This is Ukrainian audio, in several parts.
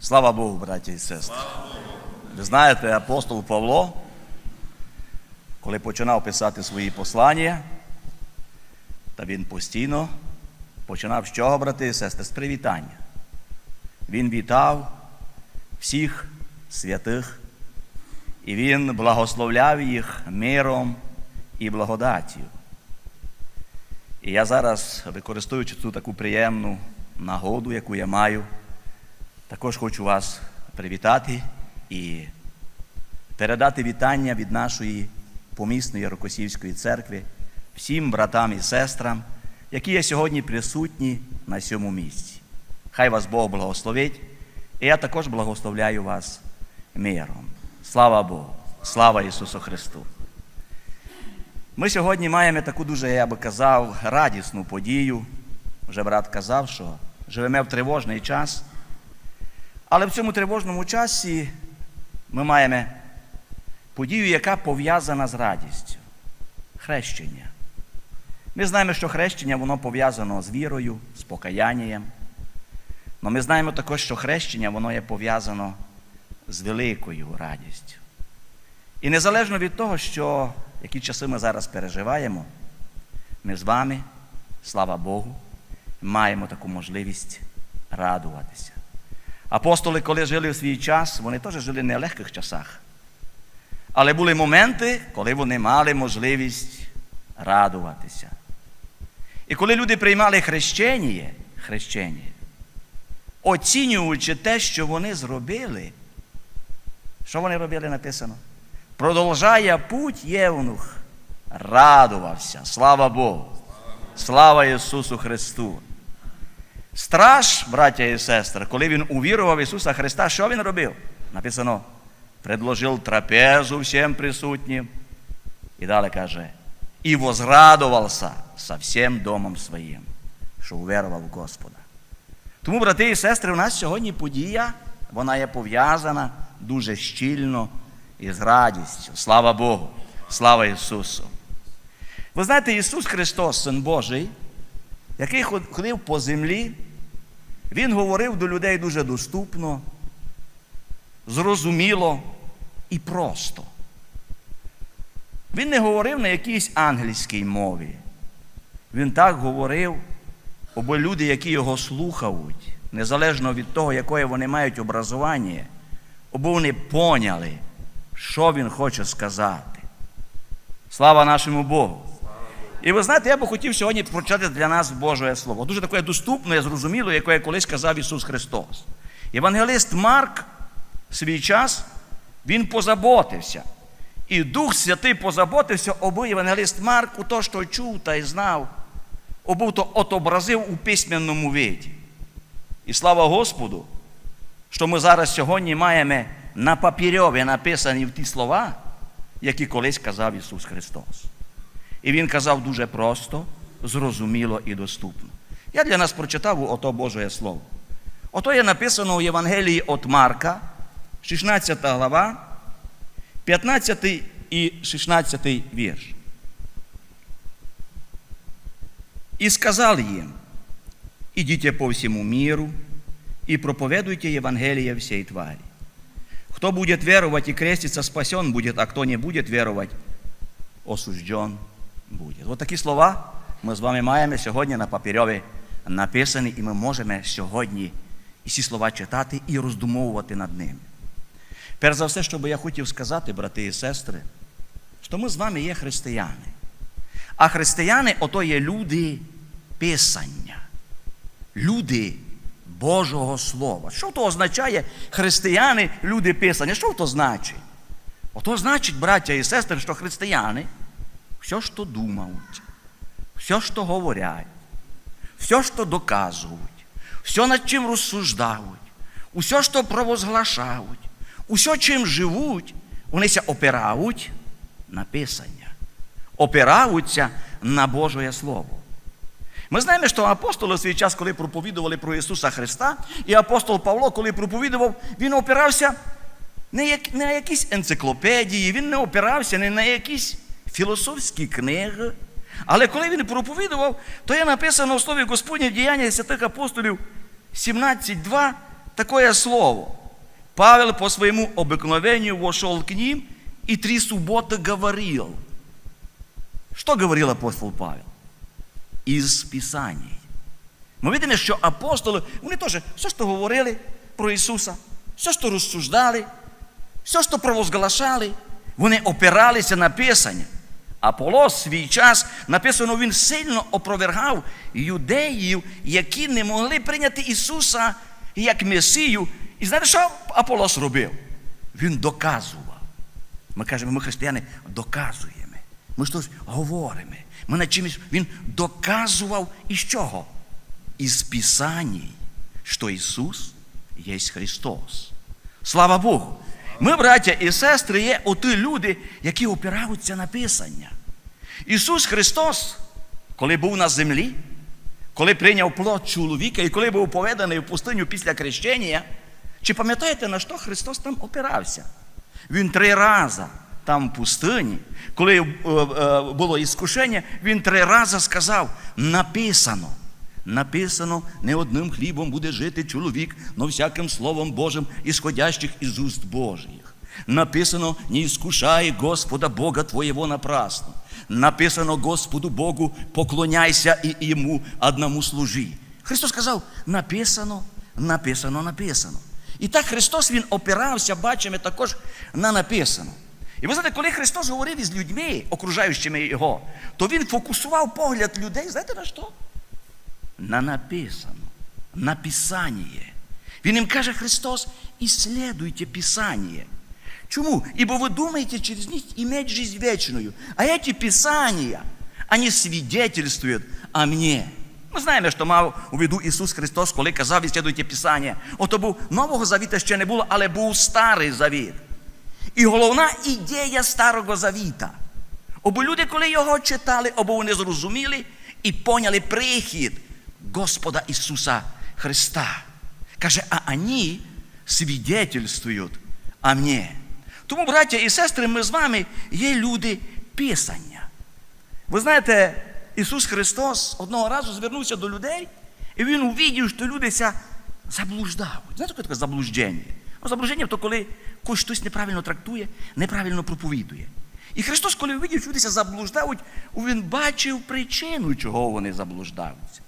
Слава Богу, браті і сестри. Ви знаєте, апостол Павло, коли починав писати свої послання, та він постійно починав з чого, брати і сестри, з привітання. Він вітав всіх святих, і він благословляв їх миром і благодаттю. І я зараз, використовуючи цю таку приємну нагоду, яку я маю, також хочу вас привітати і передати вітання від нашої помісної Рокосівської церкви всім братам і сестрам, які є сьогодні присутні на цьому місці. Хай вас Бог благословить, і я також благословляю вас миром. Слава Богу! Слава Ісусу Христу! Ми сьогодні маємо таку дуже, я би казав, радісну подію. Вже брат казав, що живемо в тривожний час. Але в цьому тривожному часі ми маємо подію, яка пов'язана з радістю хрещення. Ми знаємо, що хрещення воно пов'язано з вірою, з покаянням. Але ми знаємо також, що хрещення воно є пов'язано з великою радістю. І незалежно від того, що які часи ми зараз переживаємо, ми з вами, слава Богу, маємо таку можливість радуватися. Апостоли, коли жили в свій час, вони теж жили в нелегких часах. Але були моменти, коли вони мали можливість радуватися. І коли люди приймали хрещення, хрещення, оцінюючи те, що вони зробили, що вони робили, написано? Продовжає путь Євнух, радувався. Слава Богу! Слава Ісусу Христу! Страж, браття і сестри, коли він увірував Ісуса Христа, що він робив? Написано, предложив трапезу всім присутнім. І далі каже, і возрадувався со всім домом своїм, що уверував в Господа. Тому, брати і сестри, у нас сьогодні подія, вона є пов'язана дуже щільно із радістю. Слава Богу! Слава Ісусу! Ви знаєте, Ісус Христос, Син Божий, який ходив по землі, Він говорив до людей дуже доступно, зрозуміло і просто. Він не говорив на якійсь ангельській мові. Він так говорив, або люди, які його слухають, незалежно від того, якої вони мають образування, або вони поняли, що він хоче сказати. Слава нашому Богу! І ви знаєте, я би хотів сьогодні прочитати для нас Боже Слово. Дуже таке доступне, зрозуміло, яке колись казав Ісус Христос. Євангелист Марк в свій час, він позаботився. І Дух Святий позаботився, аби Євангелист Марк у то, що чув та й знав, обув то отобразив у письменному виді. І слава Господу, що ми зараз сьогодні маємо на папірьові написані в ті слова, які колись казав Ісус Христос. І Він казав дуже просто, зрозуміло і доступно. Я для нас прочитав ото Боже Слово. Ото є написано у Євангелії от Марка, 16 глава, 15 і 16 вірш. І сказав їм, ідіть по всьому миру и проповедуйте Евангелие всей твари. Кто будет веровать и креститься, спасен будет, а кто не будет веровать, осужден буде. Ось такі слова ми з вами маємо сьогодні на папірьові написані, і ми можемо сьогодні ці слова читати і роздумовувати над ними. Перш за все, що би я хотів сказати, брати і сестри, що ми з вами є християни. А християни ото є люди Писання, люди Божого Слова. Що то означає християни, люди Писання? Що то значить? Ото значить, браття і сестри, що християни все, що думають, все, що говорять, все, що доказують, все, над чим розсуждають, усе, що провозглашають, усе, чим живуть, вони ся опирають на Писання, опираються на Божє Слово. Ми знаємо, що апостоли в свій час, коли проповідували про Ісуса Христа, і апостол Павло, коли проповідував, він опирався не на якісь енциклопедії, він не опирався не на якісь філософські книги. Але коли він проповідував, то є написано в слові Господнє діяння святих апостолів 17.2, такое слово. Павел по своему обыкновению вошел к ним и три субботы говорил. Що говорив апостол Павел? Із Писаний. Ми видимо, що апостоли, вони теж все, що говорили про Ісуса, все, що розсуждали, все, що провозглашали, вони опиралися на Писання. Аполос свій час написано, він сильно опровергав юдеїв, які не могли прийняти Ісуса як Месію. І знаєте, що Аполос робив? Він доказував. Ми кажемо, ми християни доказуємо. Ми щось говоримо. Ми над чимось він доказував із чого? Із Писаній, що Ісус є Христос. Слава Богу! Ми, браття і сестри, є оті люди, які опираються на Писання. Ісус Христос, коли був на землі, коли прийняв плод чоловіка і коли був поведаний в пустиню після хрещення, чи пам'ятаєте, на що Христос там опирався? Він три рази там в пустині, коли е, е, було іскушення, він три рази сказав: написано. Написано, не одним хлібом буде жити чоловік, но всяким словом Божим, ісходящих із уст Божих. Написано, не іскушай Господа Бога твоєго напрасно. Написано Господу Богу, поклоняйся і йому одному служи. Христос сказав, написано, написано, написано. І так Христос Він опирався, бачимо, також на написано. І ви знаєте, коли Христос говорив із людьми, окружаючими Його, то Він фокусував погляд людей, знаєте на що? На написано, на Писание. Він їм каже Христос, исследуйте Писание. Чому? Ибо вы думаете через них иметь жизнь вечную. А эти Писания, они свидетельствуют о мне. Ми знаємо, що мав у виду Ісус Христос, коли казав, ісследуйте Писання. Ото був Нового Завіта ще не було, але був Старий Завіт. І головна ідея Старого Завіта. Або люди, коли його читали, або вони зрозуміли і поняли прихід Господа Ісуса Христа. Каже, а вони свідетельствують о мені. Тому, браття і сестри, ми з вами є люди Писання. Ви знаєте, Ісус Христос одного разу звернувся до людей, і Він увидів, що люди ся заблуждають. Знаєте, що таке заблуждення? Ну, заблуждення то коли когось хтось неправильно трактує, неправильно проповідує. І Христос, коли увидів, що люди ся заблуждають, Він бачив причину, чого вони заблуждаються.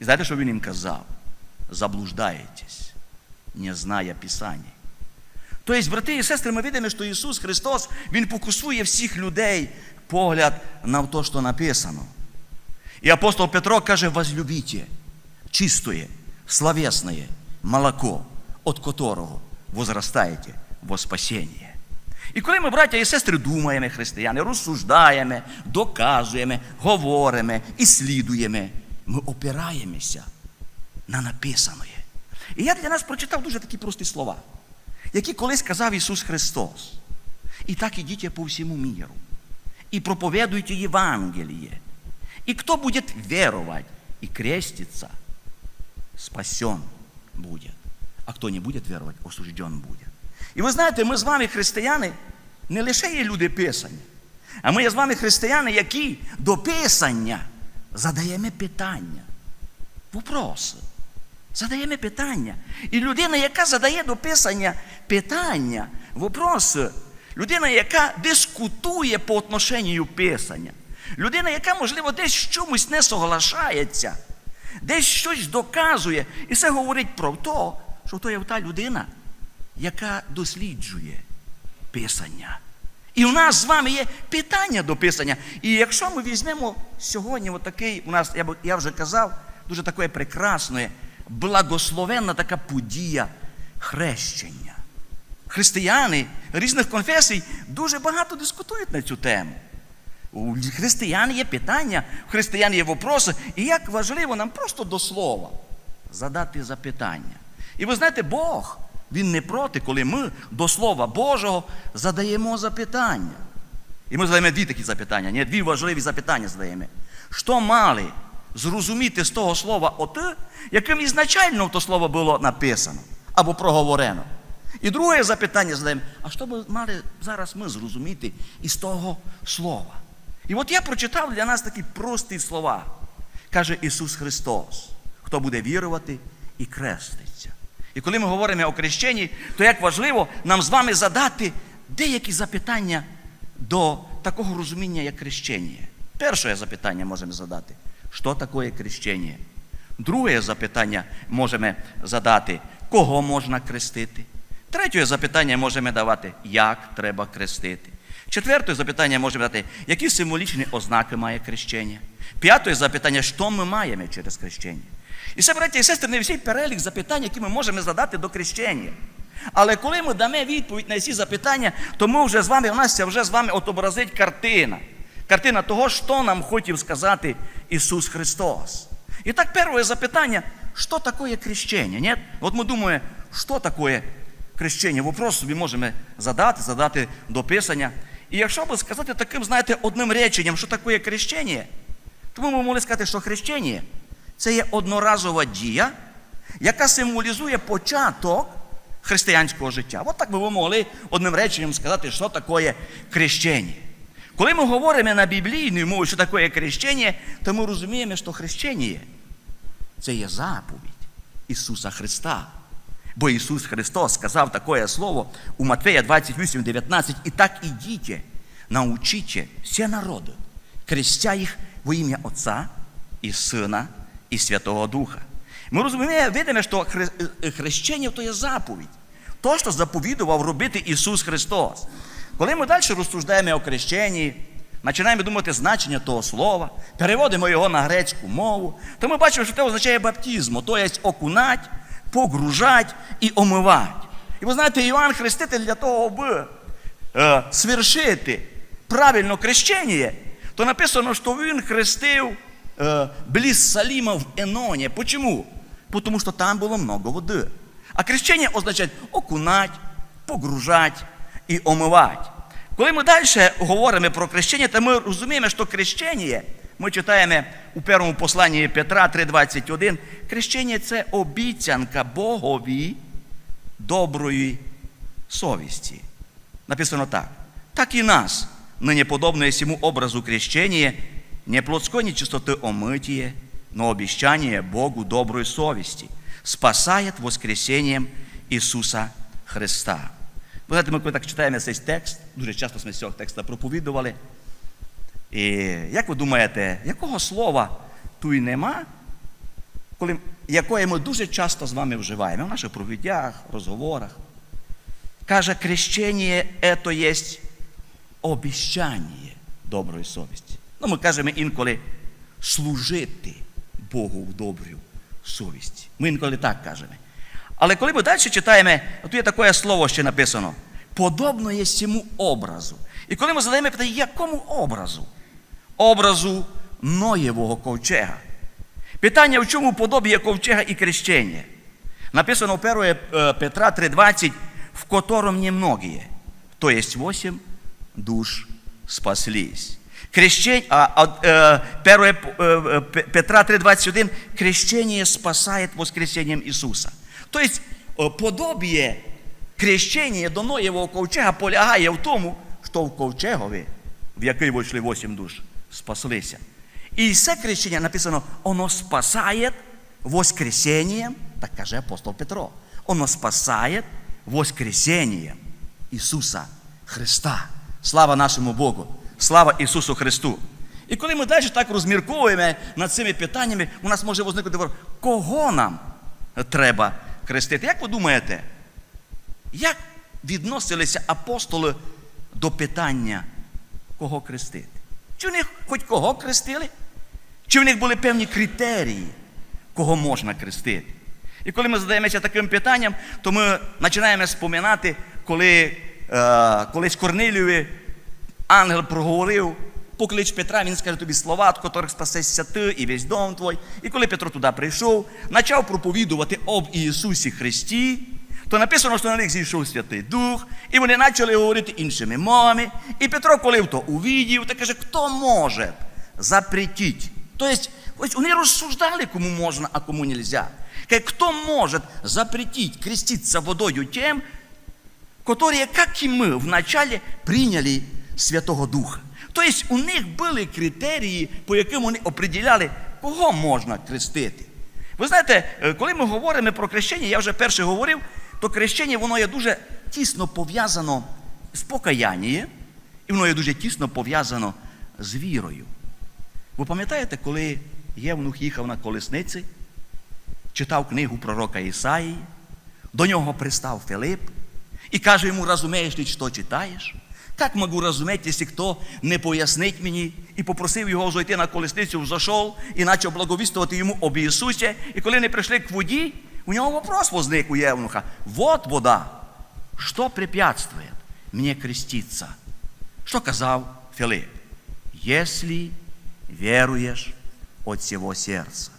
І знаєте, що він їм казав? Заблуждаєтесь, не зная Писання. Тобто, брати і сестри, ми видимо, що Ісус Христос, Він фокусує всіх людей погляд на те, що написано. І апостол Петро каже, возлюбите чистое, словесное молоко, от которого возрастаєте во спасіння. І коли ми, браття і сестри, думаємо, християни, розсуждаємо, доказуємо, говоримо, іслідуємо, ми опираємося на написане. І я для нас прочитав дуже такі прості слова, які колись казав Ісус Христос. І так ідіть по всьому міру. І проповедуйте Євангеліє. І хто буде вірувати і креститься, спасен буде. А хто не буде вірувати, осужден буде. І ви знаєте, ми з вами, християни, не лише є люди писані, а ми є з вами християни, які до писання задаємо питання, вопроси. Задаємо питання. І людина, яка задає до писання питання, вопроси, людина, яка дискутує по отношенню писання, людина, яка, можливо, десь в чомусь не соглашається, десь щось доказує, і це говорить про те, що то є та людина, яка досліджує писання. І у нас з вами є питання до писання. І якщо ми візьмемо сьогодні, отакий, у нас, я, я вже казав, дуже таке прекрасне, благословенна така подія хрещення. Християни різних конфесій дуже багато дискутують на цю тему. У християн є питання, у християн є вопроси, і як важливо нам просто до слова задати запитання. І ви знаєте, Бог, Він не проти, коли ми до Слова Божого задаємо запитання. І ми задаємо дві такі запитання, ні, дві важливі запитання задаємо. Що мали зрозуміти з того слова оти, яким ізначально то слово було написано або проговорено? І друге запитання задаємо, а що би мали зараз ми зрозуміти із того слова? І от я прочитав для нас такі прості слова. Каже Ісус Христос, хто буде вірувати і креститься. І коли ми говоримо о хрещенні, то як важливо нам з вами задати деякі запитання до такого розуміння, як хрещення. Перше запитання можемо задати, що таке хрещення? Друге запитання можемо задати, кого можна крестити. Третє запитання можемо давати, як треба крестити. Четверте запитання можемо дати, які символічні ознаки має хрещення. П'яте запитання, що ми маємо через хрещення. І це, браті і сестри, не всій перелік запитань, які ми можемо задати до хрещення. Але коли ми дамо відповідь на ці запитання, то ми вже з вами, у нас вже з вами отобразить картина. Картина того, що нам хотів сказати Ісус Христос. І так, перше запитання, що таке крещення? Нет? От ми думаємо, що таке крещення? Вопрос собі можемо задати, задати до Писання. І якщо би сказати таким, знаєте, одним реченням, що таке крещення, то ми могли сказати, що хрещення це є одноразова дія, яка символізує початок християнського життя. От так би ви могли одним реченням сказати, що таке хрещення. Коли ми говоримо на біблійній мові, що таке хрещення, то ми розуміємо, що хрещення це є заповідь Ісуса Христа. Бо Ісус Христос сказав таке слово у Матвея 28, 19, і так ідіть, научите всі народи, крестя їх во ім'я Отця і Сина і Святого Духа. Ми розуміємо, видимо, що хрещення то є заповідь. То, що заповідував робити Ісус Христос. Коли ми далі розсуждаємо о хрещенні, починаємо думати значення того слова, переводимо його на грецьку мову, то ми бачимо, що це означає баптизм, то є окунать, погружать і омивати. І ви знаєте, Іоанн Хреститель для того, аби е, свершити правильно хрещення, то написано, що він хрестив е, близ Саліма в Еноні. Почему? Тому що там було много води. А хрещення означає окунать, погружать і омивати. Коли ми далі говоримо про хрещення, то ми розуміємо, що хрещення, ми читаємо у першому посланні Петра 3,21, хрещення це обіцянка Богові доброї совісті. Написано так. Так и нас, ныне подобное всему образу крещения, не плотской нечистоты омытие, но обещание Богу доброй совести, спасает воскресением Ісуса Христа. Ви знаєте, ми коли так читаємо цей текст, дуже часто ми з цього текста проповідували. І як ви думаєте, якого слова тут і нема, коли, якої ми дуже часто з вами вживаємо в наших проповідях, розговорах? Каже, крещення це є обіщання доброї совісті. Ну, ми кажемо інколи служити Богу в добрій совісті. Ми інколи так кажемо. Але коли ми далі читаємо, тут є таке слово ще написано. Подобно є цьому образу. І коли ми задаємо питання, якому образу? Образу Ноєвого ковчега. Питання, в чому подобіє ковчега і крещення? Написано в 1 Петра 3,20, в котором немногие, то есть 8 душ спаслись. Крещение, а, а, э, 1 э, Петра 3,21, крещение спасает воскресением Ісуса. Тобто, е, подобіє крещення до Ноєвого ковчега полягає в тому, що в ковчегові, в який вийшли 8 душ, спаслися. І це крещення написано, воно спасає воскресением, так каже апостол Петро. Воно спасає воскресением Ісуса Христа. Слава нашому Богу! Слава Ісусу Христу! І коли ми далі так розмірковуємо над цими питаннями, у нас може возникнути вопрос, кого нам треба хрестити? Як ви думаєте, як відносилися апостоли до питання, кого хрестити? Чи в них хоч кого хрестили? Чи в них були певні критерії, кого можна хрестити? І коли ми задаємося таким питанням, то ми починаємо споминати, коли е, колись Корниліві ангел проговорив, поклич Петра, він скаже тобі слова, від котрих спасешся ти і весь дом твой. І коли Петро туди прийшов, почав проповідувати об Ісусі Христі, то написано, що на них зійшов Святий Дух, і вони почали говорити іншими мовами. І Петро, коли то увидів, то каже, хто може запретити? Тобто, ось вони розсуждали, кому можна, а кому нельзя. Каже, хто може запретить креститься водою тем, которые, как и мы, вначале приняли Святого Духа. Тобто у них були критерії, по яким вони определяли, кого можна крестити. Ви знаєте, е, коли ми говоримо про хрещення, я вже перше говорив, то хрещення воно є дуже тісно пов'язано з покаянням, і воно є дуже тісно пов'язано з вірою. Ви пам'ятаєте, коли Євнух їхав на колесниці, читав книгу пророка Ісаї, до нього пристав Филип і каже йому, розумієш ли, що читаєш? Як можу розуміти, якщо хто не пояснить мені і попросив його зайти на колесницю, взошов і почав благовістувати йому об Ісусі. І коли не прийшли к воді, у нього вопрос возник у Євнуха. Вот вода. Що препятствує мені креститься? Що казав Филип? Если веруешь от всего сердца.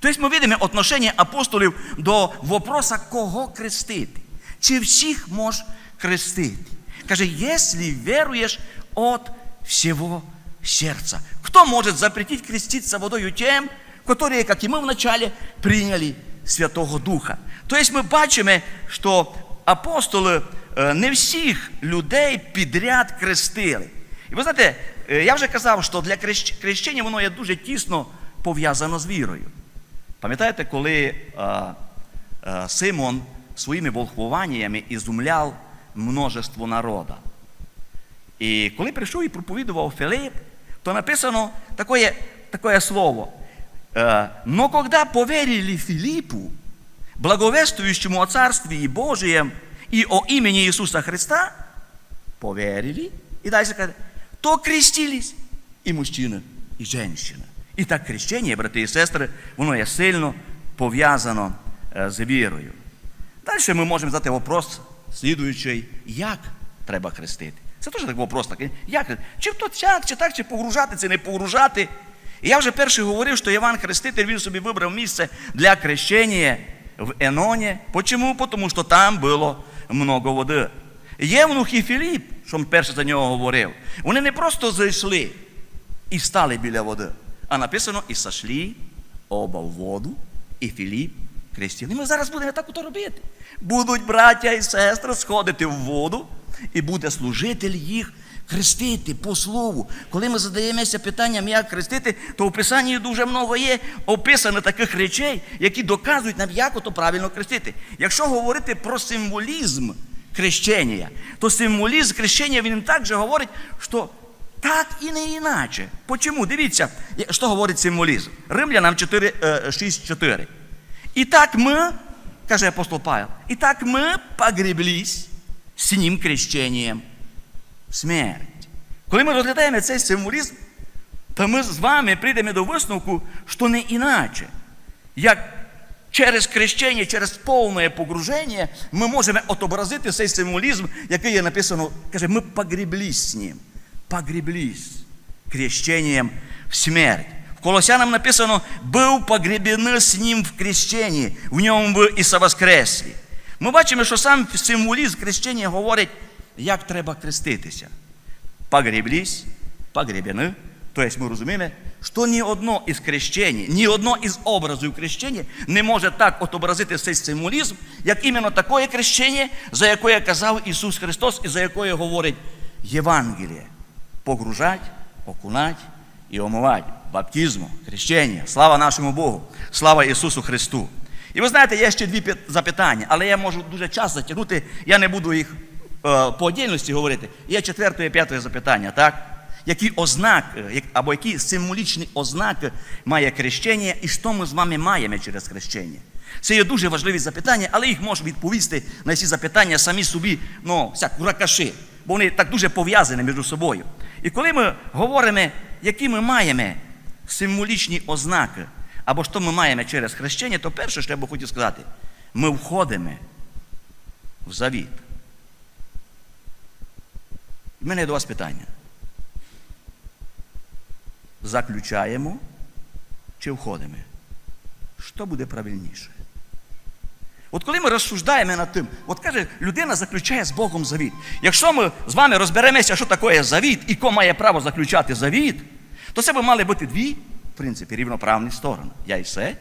Тобто ми бачимо отношення апостолів до вопроса, кого крестити. Чи всіх можеш крестити? Каже, якщо віруєш от всего сердца. Кто может запретить креститься водою тем, которые, как и мы вначале, приняли Святого Духа? Тобто ми бачимо, що апостоли е, не всіх людей підряд крестили. І ви знаєте, е, я вже казав, що для хрещення воно є дуже тісно пов'язано з вірою. Пам'ятаєте, коли е, е, Симон своїми волхвуваннями ізумляв множество народа? І коли прийшов і проповідував Филип, то написано таке, таке слово. Е, Но когда поверили Филиппу, благовествующему о Царстве Божием и о имени Иисуса Христа, поверили, и дальше каже, то крестились і мужчина, і женщина. І так хрещення, брати і сестри, воно є сильно пов'язано е, з вірою. Далі ми можемо задати вопрос, слідуючий, як треба хрестити. Це теж такий вопрос такий. Як? Чи то так, чи так, чи погружати, чи не погружати. І я вже перший говорив, що Іван Хреститель він собі вибрав місце для хрещення в Еноні. Почому? Тому що там було много води. Євнух і Філіп, що перше за нього говорив, вони не просто зайшли і стали біля води, а написано, і сошлі оба в воду, і Філіп хрестив. І ми зараз будемо так ото робити. Будуть браття і сестри сходити в воду, і буде служитель їх хрестити по слову. Коли ми задаємося питанням, як хрестити, то в Писанні дуже много є описано таких речей, які доказують нам, як ото правильно хрестити. Якщо говорити про символізм хрещення, то символізм хрещення він також говорить, що так і не іначе. Почому? Дивіться, що говорить символізм. Римлянам 4, 6, 4. І так ми, каже апостол Павел, і так ми погреблись з ним крещенням смерть. Коли ми розглядаємо цей символізм, то ми з вами прийдемо до висновку, що не іначе. Як через хрещення, через повне погруження ми можемо отобразити цей символізм, який є написано, каже, ми погреблись з ним. Погреблись крещением в смерть. Колосянам написано, був погребены з ним в крещенні, в ньому ви і совоскреслі. Ми бачимо, що сам символізм хрещення говорить, як треба хреститися. Погреблись, погребені. Тобто ми розуміємо, що ні одно із хрещень, ні одно із образів хрещення не може так отобразити цей символізм, як іменно таке хрещення, за яке казав Ісус Христос і за яке говорить Євангеліє. Погружать, окунать і омивать. Баптизму, хрещення. Слава нашому Богу, слава Ісусу Христу. І ви знаєте, є ще дві запитання, але я можу дуже час затягнути, я не буду їх е, по отдільності говорити. Є четверте і п'яте запитання, так? Які ознаки, або які символічні ознаки має хрещення і що ми з вами маємо через хрещення? Це є дуже важливі запитання, але їх можуть відповісти на ці запитання самі собі, ну, всяк, ракаши, бо вони так дуже пов'язані між собою. І коли ми говоримо, які ми маємо символічні ознаки, або що ми маємо через хрещення, то перше, що я би хотів сказати, ми входимо в завіт. У мене до вас питання. Заключаємо чи входимо? Що буде правильніше? От коли ми розсуждаємо над тим, от каже, людина заключає з Богом завіт. Якщо ми з вами розберемося, що таке завіт і хто має право заключати завіт, то це би мали бути дві, в принципі, рівноправні сторони. Я і се,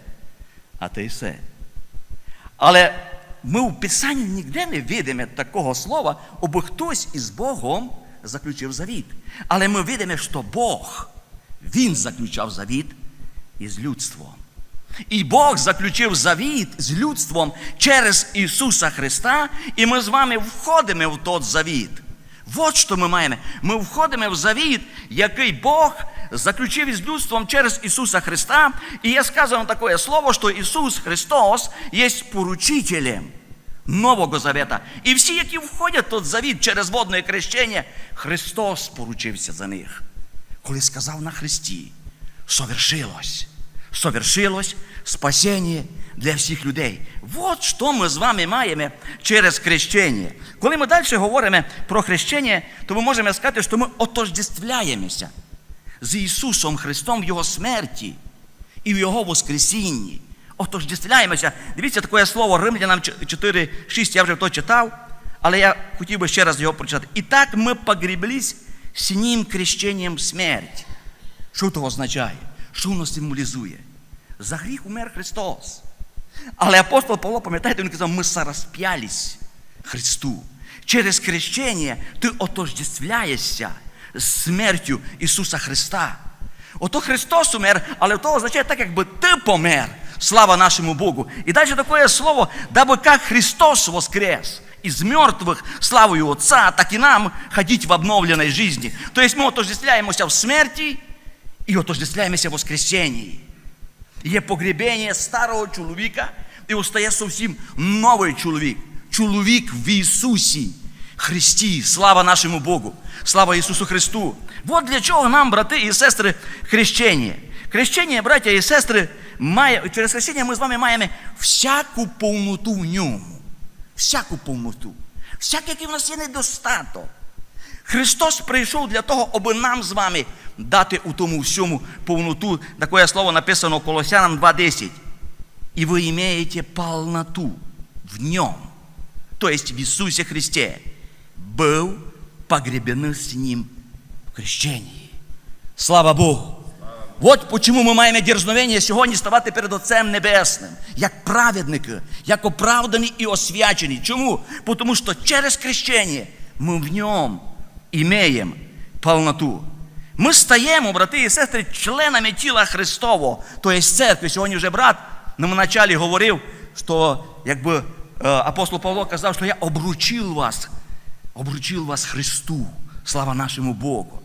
а ти і се. Але ми в Писанні ніде не видимо такого слова, аби хтось із Богом заключив завіт. Але ми видимо, що Бог, Він заключав завіт із людством. І Бог заключив завіт з людством через Ісуса Христа, і ми з вами входимо в тот завіт. От що ми маємо. Ми входимо в завіт, який Бог заключив із людством через Ісуса Христа. І є сказано таке слово, що Ісус Христос є поручителем Нового Завета. І всі, які входять в тот завіт через водне крещення, Христос поручився за них. Коли сказав на Христі, совершилось, совершилось спасіння для всіх людей. От що ми з вами маємо через хрещення. Коли ми далі говоримо про хрещення, то ми можемо сказати, що ми отождествляємося з Ісусом Христом в Його смерті і в Його Воскресінні. Отождествляємося. Дивіться таке слово Римлянам 4,6, я вже то читав, але я хотів би ще раз його прочитати. І так ми погріблись з ним крещенням смерть. Що це означає? Що воно символізує? За гріх умер Христос. Але апостол Павло, пам'ятаєте, він казав, ми сорасп'ялись Христу. Через хрещення ти отождествляєшся з смертю Ісуса Христа. Ото Христос умер, але то означає так, якби ти помер. Слава нашему Богу. И дальше такое слово, дабы как Христос воскрес из мертвых славою Отца, так и нам ходить в обновленной жизни. То есть мы отождествляемся в смерти и отождествляемся в воскресении. Є погребення старого чоловіка, і остає зовсім новий чоловік. Чоловік в Ісусі Христі. Слава нашому Богу. Слава Ісусу Христу. От для чого нам, брати і сестри, хрещення. Хрещення, браття і сестри, має, через хрещення ми з вами маємо всяку повноту в ньому. Всяку повноту. Всякий, який в нас є недостаток. Христос прийшов для того, аби нам з вами дати у тому всьому повноту. Таке слово написано Колосянам 2.10. І ви маєте полноту в ньому. То есть в Ісусі Христе был погребены с Ним в крещении. Слава Богу! От почему ми маємо дерзновення сьогодні ставати перед Отцем Небесним, як праведники, як оправдані і освячені. Чому? Тому що через хрещення ми в ньому імеємо повноту. Ми стаємо, брати і сестри, членами тіла Христового, то є церкви. Сьогодні вже брат на началі говорив, що якби апостол Павло казав, що я обручив вас, обручив вас Христу. Слава нашому Богу.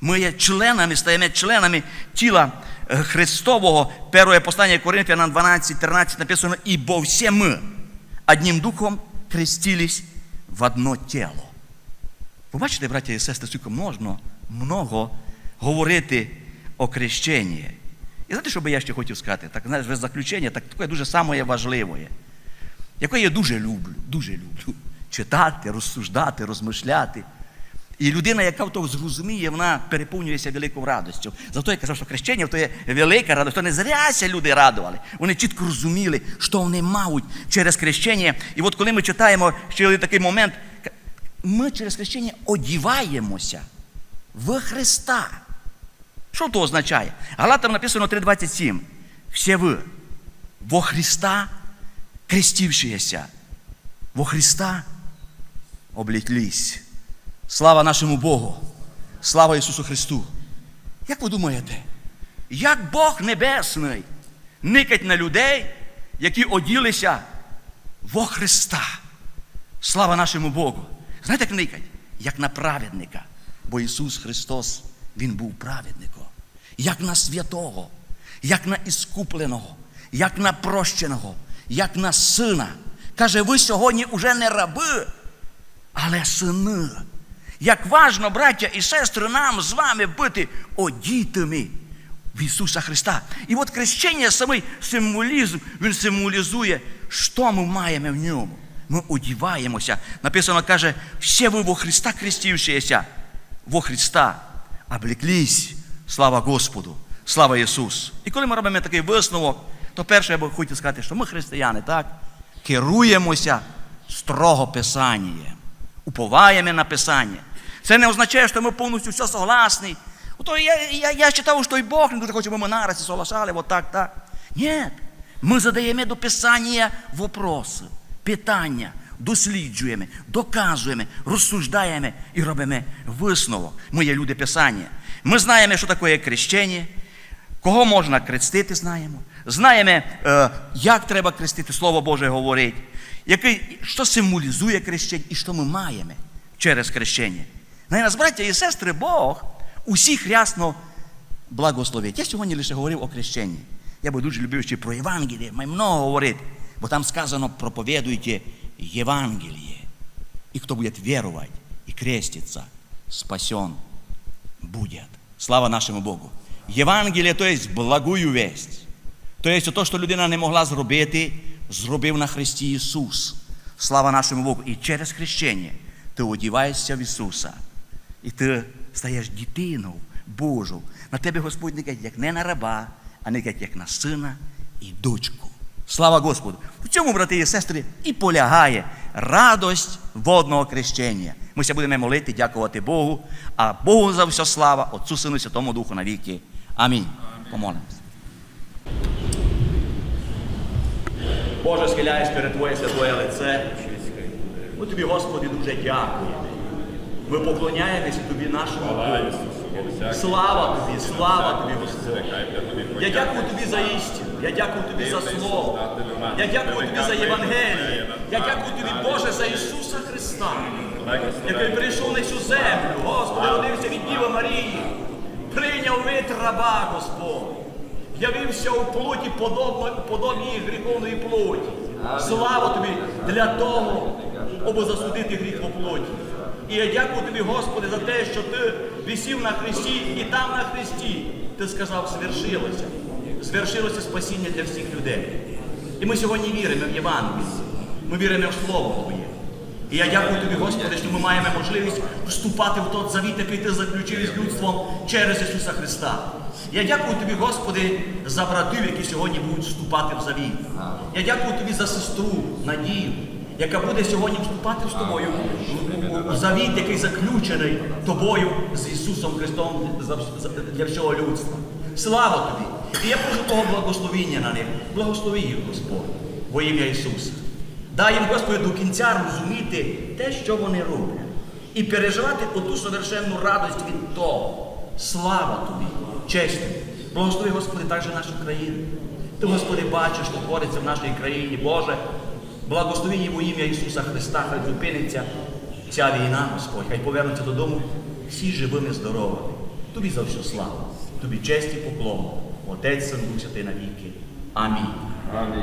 Ми є членами, стаємо членами тіла Христового. Перше послання Коринфянам 12, 13 написано, «Ибо все ми одним духом крестились в одно тіло. Ви бачите, браття і сестри, скільки можна много говорити о крещенні. І знаєте, що би я ще хотів сказати? Так, знаєш, в заключення, так таке дуже саме важливе, яке я дуже люблю, дуже люблю читати, розсуждати, розмишляти. І людина, яка в того зрозуміє, вона переповнюється великою радістю. Зато я казав, що хрещення то є велика радість. То не зряся люди радували. Вони чітко розуміли, що вони мають через хрещення. І от коли ми читаємо ще такий момент, ми через хрещення одіваємося в Христа. Що то означає? Галатам написано 3.27. Все ви во Христа крестившиеся, во Христа облітлись. Слава нашому Богу! Слава Ісусу Христу! Як ви думаєте, як Бог Небесний никать на людей, які оділися во Христа? Слава нашому Богу! Знаєте, як? Як на праведника. Бо Ісус Христос, Він був праведником. Як на святого, як на іскупленого, як на прощеного, як на сина. Каже, ви сьогодні уже не раби, але сини. Як важно, браття і сестри, нам з вами бути одітими в Ісуса Христа. І от хрещення самий символізм, він символізує, що ми маємо в ньому. Ми одіваємося. Написано, каже, всі ви во Христа хрестившися, во Христа облеклись. Слава Господу, слава Ісусу. І коли ми робимо такий висновок, то перше я би хотів сказати, що ми християни, так, керуємося строго Писанням, уповаємо на Писання. Це не означає, що ми повністю все согласні. То я, я, я читав, що і Бог не дуже хоче, щоб ми наразі соглашали, вот так, так. Ні. Ми задаємо до Писання вопроси, питання, досліджуємо, доказуємо, розсуждаємо і робимо висновок. Ми є люди Писання. Ми знаємо, що таке крещення. Кого можна крестити, знаємо. Знаємо, е, як треба крестити, Слово Боже говорить, який, що символізує хрещення і що ми маємо через хрещення. На нас, браття і сестри, Бог усіх рясно благословить. Я сьогодні лише говорив о хрещенні. Я би дуже любив ще про Євангеліє, маю много говорити, бо там сказано проповідуйте Євангеліє. І хто буде вірувати і креститься, спасен будет. Слава нашому Богу. Євангеліє, то є благую весть. То є то, що людина не могла зробити, зробив на Христі Ісус. Слава нашому Богу. І через хрещення ти одіваєшся в Ісуса. І ти стаєш дитиною Божу. На тебе Господь не каже, як не на раба, а не каже, як на сина і дочку. Слава Господу! В цьому, брати і сестри, і полягає радость водного хрещення. Ми ся будемо молити, дякувати Богу, а Богу за все слава, Отцу Сину і Святому Духу навіки. Амінь. Помолимося. Боже, схиляєш перед Твоє святое лице. Ми тобі, Господи, дуже дякуємо. Ми поклоняємося Тобі нашому Богу. Слава Тобі, слава Тобі, Господь. Я дякую Тобі за істину. Я дякую Тобі за Слово. Я дякую Тобі за Євангеліє. Я дякую Тобі, Боже, за Ісуса Христа, який прийшов на цю землю. Господи, родився від Діви Марії. Прийняв вид раба, Господь. Явився у плоті подобній гріховної плоті. Слава тобі для того, аби засудити гріх по плоті. І я дякую тобі, Господи, за те, що ти висів на хресті і там на хресті ти сказав, звершилося. Звершилося спасіння для всіх людей. І ми сьогодні віримо в Євангеліє. Ми віримо в Слово Твоє. І я дякую тобі, Господи, що ми маємо можливість вступати в той завіт, який ти заключив із людством через Ісуса Христа. Я дякую тобі, Господи, за братів, які сьогодні будуть вступати в завіт. Я дякую тобі за сестру Надію, яка буде сьогодні вступати з тобою у завіт, який заключений тобою з Ісусом Христом для всього людства. Слава тобі! І я прошу того благословіння на них. Благослови їх, Господь, во ім'я Ісуса. Дай їм, Господи, до кінця розуміти те, що вони роблять, і переживати оту совершенну радость від того. Слава тобі, честь. Благослови, Господи, також нашу країну. Ти, Господи, бачиш, що твориться в нашій країні, Боже. Благослови її во ім'я Ісуса Христа, хай зупиниться ця війна, Господь, хай повернуться додому всі живими, здоровими. Тобі за всю славу, тобі честь і поклон. Отець, Син, Дух Святий навіки. Амінь. Амінь.